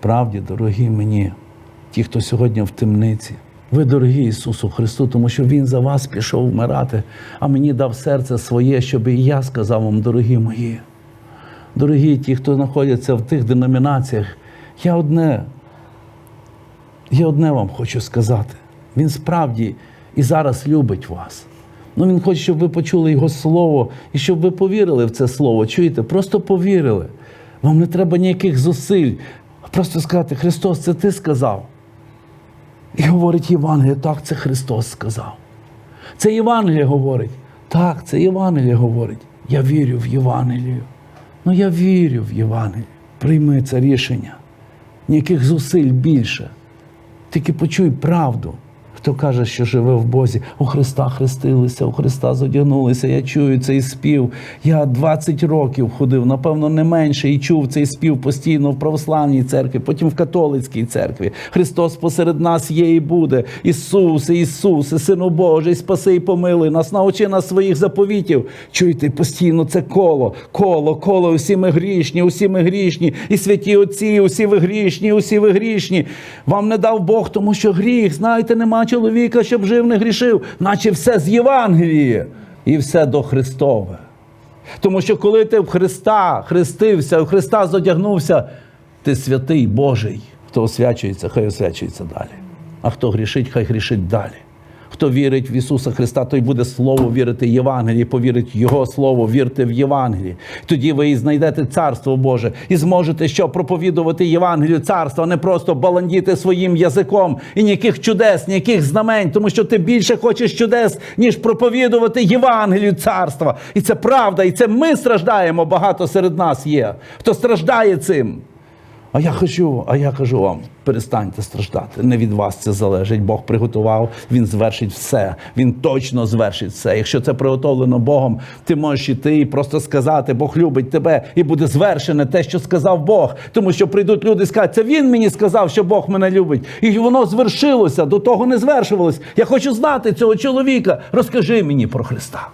Справді, дорогі мені, ті, хто сьогодні в темниці. Ви дорогі Ісусу Христу, тому що Він за вас пішов вмирати, а мені дав серце своє, щоб і я сказав вам, дорогі мої. Дорогі ті, хто знаходяться в тих деномінаціях, я одне, я одне вам хочу сказати. Він справді і зараз любить вас. Ну, Він хоче, щоб ви почули Його слово і щоб ви повірили в це слово. Чуєте? Просто повірили. Вам не треба ніяких зусиль. Просто сказати, Христос, це ти сказав. І говорить Євангеліє, так, це Христос сказав. Це Євангеліє говорить. Так, це Євангеліє говорить. Я вірю в Євангелію. Ну я вірю в Євангелію. Прийми це рішення. Ніяких зусиль більше. Тільки почуй правду. Хто каже, що живе в Бозі, у Христа хрестилися, у Христа зодягнулися. Я чую цей спів. Я 20 років ходив, напевно, не менше, і чув цей спів постійно в православній церкві, потім в католицькій церкві. Христос посеред нас є і буде. Ісусе, Ісусе, Сину Божий, спаси і помилуй нас, научи нас своїх заповітів. Чуєте, постійно це коло, коло, коло, усі ми грішні, усі ми грішні, і святі отці, усі ви грішні, усі ви грішні. Вам не дав Бог, тому що гріх, знаєте, нема чоловіка, щоб жив, не грішив, наче все з Євангелії і все до Христове. Тому що коли ти в Христа хрестився, в Христа зодягнувся, ти святий Божий. Хто освячується, хай освячується далі. А хто грішить, хай грішить далі. Хто вірить в Ісуса Христа, той буде Слово вірити Євангелії, повірить в Його Слово, вірте в Євангелії. Тоді ви і знайдете Царство Боже і зможете що проповідувати Євангелію царства, а не просто баландіти своїм язиком і ніяких чудес, ніяких знамень, тому що ти більше хочеш чудес, ніж проповідувати Євангелію царства. І це правда, і це ми страждаємо. Багато серед нас є, хто страждає цим. А я хочу, а я кажу вам, перестаньте страждати. Не від вас це залежить. Бог приготував, Він звершить все. Він точно звершить все. Якщо це приготовлено Богом, ти можеш іти і просто сказати, Бог любить тебе, і буде звершене те, що сказав Бог. Тому що прийдуть люди і скажуть, це він мені сказав, що Бог мене любить. І воно звершилося, до того не звершувалось. Я хочу знати цього чоловіка. Розкажи мені про Христа.